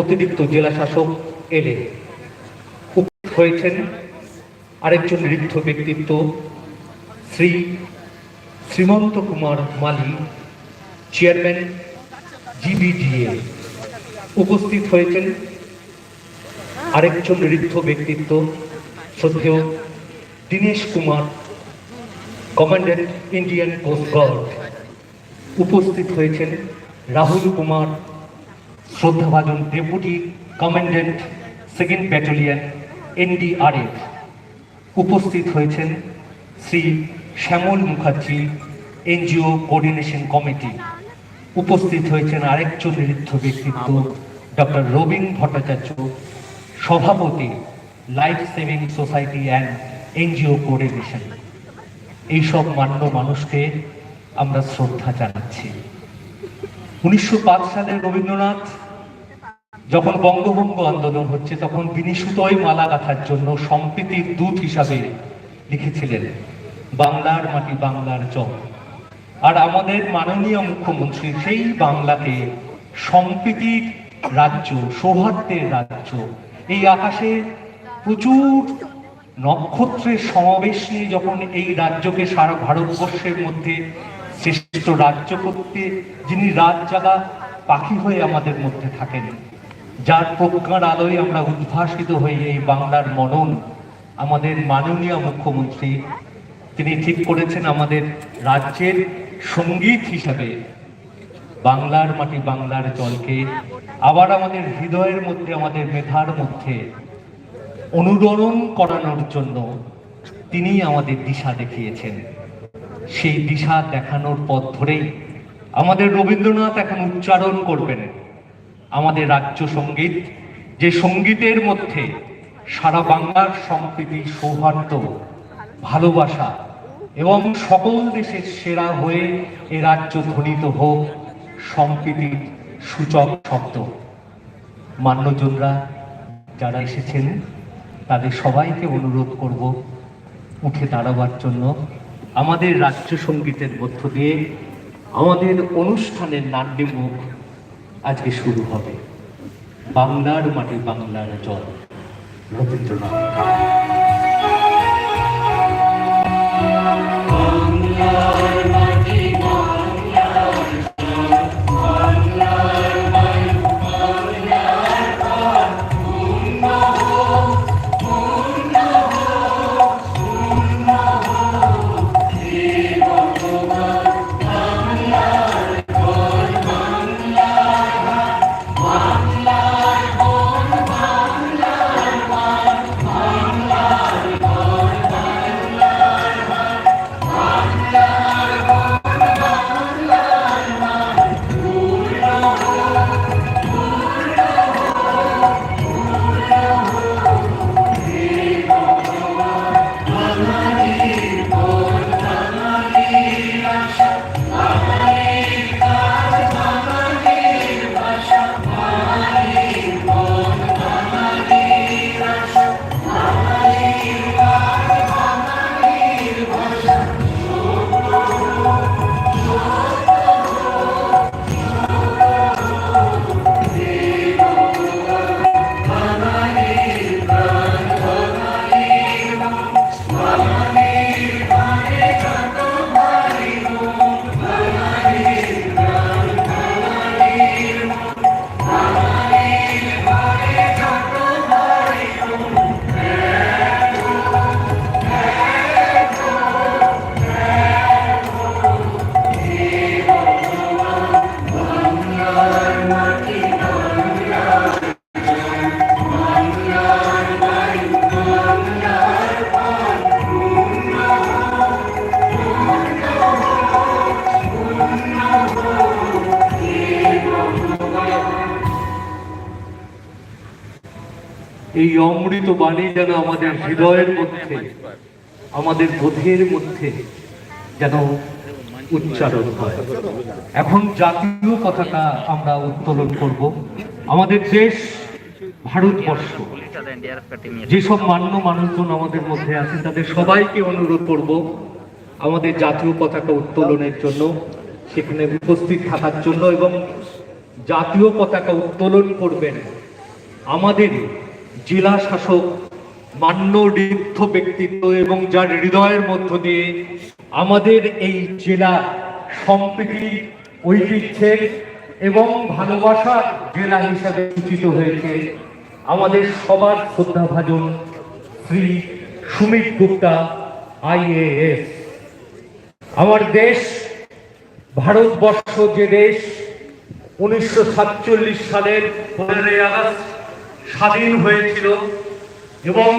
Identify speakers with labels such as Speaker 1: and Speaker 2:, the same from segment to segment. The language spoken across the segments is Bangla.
Speaker 1: অতিরিক্ত জেলা শাসক এলে উপস্থিত হয়েছেন আরেকজন ঋদ্ধ ব্যক্তিত্ব, শ্রী শ্রীমন্ত কুমার মালি চেয়ারম্যান জিবিডিএ উপস্থিত হয়েছেন। আরেকজন ঋদ্ধ ব্যক্তিত্ব, শ্রদ্ধেয় Dinesh Kumar, commandant Indian coast guard, উপস্থিত হয়েছেন রাহুল কুমার শ্রদ্ধাভাজন deputy commandant second battalion NDRF উপস্থিত হয়েছেন Shri Shyamal Mukherjee NGO coordination committee. উপস্থিত হয়েছেন আরেক ঋদ্ধ ব্যক্তিত্ব, ডক্টর রবীন ভট্টাচার্য, সভাপতি, life saving society and NGO coordination. এইসব মান্য মানুষকে আমরা শ্রদ্ধা জানাচ্ছি। উনিশশো সালে রবীন্দ্রনাথ যখন বঙ্গভঙ্গ আন্দোলন হচ্ছে, তখন তিনি সুতোয় মালা গাঁথার জন্য সম্প্রীতির দূত হিসাবে লিখেছিলেন, বাংলার মাটি বাংলার জল। আর আমাদের মাননীয় মুখ্যমন্ত্রী সেই বাংলাকে সম্প্রীতির রাজ্য, সৌহার্দ্যের রাজ্য, এই আকাশে প্রচুর নক্ষত্রের সমাবেশ নিয়ে যখন এই রাজ্যকে সারা ভারতবর্ষের মধ্যে শ্রেষ্ঠ রাজ্য করতে যিনি রাত জাগা পাখি হয়ে আমাদের মধ্যে থাকেন। যার প্রজ্ঞার আলোয় আমরা উদ্ভাসিত হয়ে এই বাংলার মনন আমাদের মাননীয় মুখ্যমন্ত্রী, তিনি ঠিক করেছেন আমাদের রাজ্যের সংগীত হিসাবে। বাংলার মাটি বাংলার জলকে আবার আমাদের হৃদয়ের মধ্যে, আমাদের মেধার মধ্যে অনুরণন করানোর জন্য তিনি আমাদের দিশা দেখিয়েছেন। সেই দিশা দেখানোর পথ ধরেই আমাদের রবীন্দ্রনাথ এখন উচ্চারণ করবেন। আমাদের রাজ্য সংগীত, যে সঙ্গীতের মধ্যে সারা বাংলার সম্প্রীতি, সৌহার্দ্য, ভালোবাসা এবং সকল দেশের সেরা হয়ে এ রাজ্য ধ্বনিত হোক, সম্প্রীতির সূচক শব্দ। মান্যজনরা যারা এসেছেন, তাদের সবাইকে অনুরোধ করব, উঠে দাঁড়াবার জন্য আমাদের রাজ্য সঙ্গীতের মধ্য দিয়ে আমাদের অনুষ্ঠানের নান্ডিমুখ আজকে শুরু হবে। বাংলার মাটি বাংলার জল। রবীন্দ্রনাথ এই অমৃত বাণী যেন আমাদের হৃদয়ের মধ্যে, আমাদের বোধের মধ্যে যেন উচ্চারণ হয়। এখন জাতীয় পতাকা আমরা উত্তোলন করব। আমাদের দেশ, ভারতবর্ষ, যেসব মান্য মানুষজন আমাদের মধ্যে আছেন তাদের সবাইকে অনুরোধ করব আমাদের জাতীয় পতাকা উত্তোলনের জন্য, সেখানে উপস্থিত থাকার জন্য এবং জাতীয় পতাকা উত্তোলন করবেন আমাদের জেলা শাসক মান্যঋদ্ধ ব্যক্তিত্ব এবং যার হৃদয়ের মধ্য দিয়ে আমাদের এই জেলা সম্প্রীতি, ঐতিহ্যের এবং ভালোবাসার জেলা হিসাবে সূচিত হয়েছে। আমাদের সবার শ্রদ্ধাভাজন শ্রী সুমিত গুপ্তা আইএএস আমার দেশ, ভারতবর্ষ যে দেশ, উনিশশো সাতচল্লিশ সালের পনেরোই আগস্ট স্বাধীন হয়েছিল এবং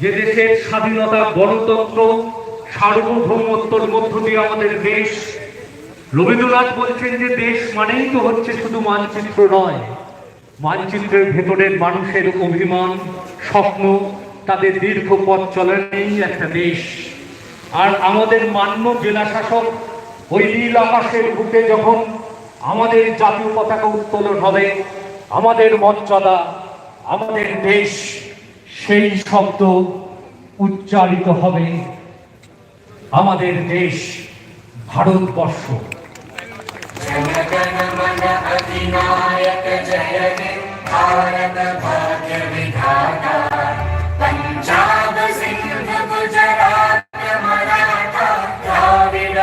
Speaker 1: যে দেশের স্বাধীনতা গণতন্ত্র, সার্বভৌমত্বর মধ্য দিয়ে আমাদের দেশ, রবীন্দ্রনাথ বলছেন যে দেশ মানেই তো হচ্ছে শুধু মানচিত্র নয়। মানচিত্রের ভেতরের মানুষের অভিমান, স্বপ্ন, তাদের দীর্ঘ পথ চলনেই একটা দেশ। আর আমাদের মান্য জেলা শাসক ওই নীল আকাশের বুকে যখন আমাদের জাতীয় পতাকা উত্তোলন হবে, আমাদের মর্যাদা আমাদের দেশ সেই শব্দ উচ্চারিত হবে আমাদের দেশ ভারতবর্ষ
Speaker 2: Yeah. সিন্ধ গুজরাট মরাঠা দ্রাবিড়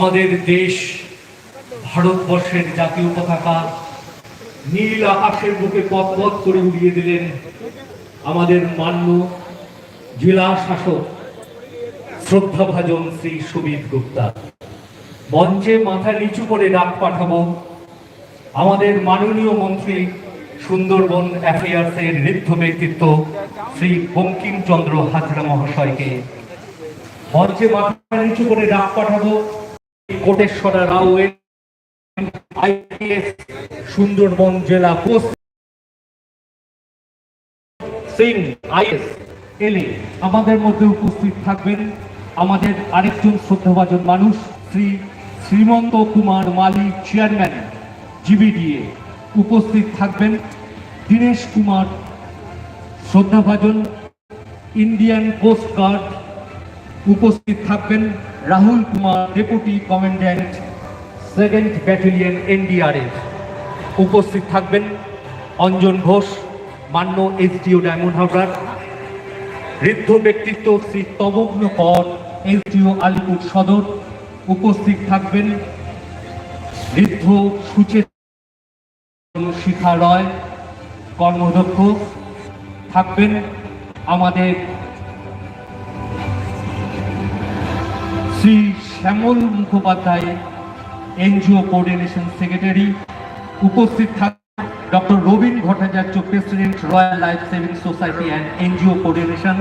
Speaker 1: আমাদের দেশ, ভারতবর্ষের জাতীয় পতাকা নীল আকাশের বুকে পথ পথ করে উড়িয়ে দিলেন আমাদের মান্য জেলা শাসক শ্রদ্ধাভাজন শ্রী সুমিত গুপ্তা। মঞ্চে মাথা নিচু করে ডাক পাঠাবো আমাদের মাননীয় মন্ত্রী সুন্দরবন অ্যাফেয়ার্সের ঋদ্ধ ব্যক্তিত্ব শ্রী বঙ্কিমচন্দ্র হাজরা মহাশয়কে। মঞ্চে মাথা নিচু করে ডাক পাঠাবো কোটেশ্বরা রাও আইপিএস, সুন্দরবন জেলা পোস্ট সিং, আইএস, এলে, আমাদের মধ্যে উপস্থিত থাকবেন আমাদের আরেকজন শ্রদ্ধাভাজন মানুষ, শ্রী শ্রীমন্ত কুমার মালি চেয়ারম্যান জিবিডিএ উপস্থিত থাকবেন দীনেশ কুমার, শ্রদ্ধাভাজন, ইন্ডিয়ান কোস্ট গার্ড, উপস্থিত থাকবেন। Rahul Kumar deputy commandant second battalion NDRF উপস্থিত থাকবেন অঞ্জন ঘোষ, মান্য এসডিও ডায়মন্ড হারবার ঋদ্ধ ব্যক্তিত্ব শ্রী তমগ্ন কর এসডিও আলিপুর সদর, উপস্থিত থাকবেন ঋদ্ধ সুচেত শিখা রয় কর্মদক্ষ থাকবেন আমাদের Shri Shyamal Mukhopadhyay, NGO coordination secretary, উপস্থিত থাক doctor Rabin Bhattacharya, president royal life saving society and NGO coordination.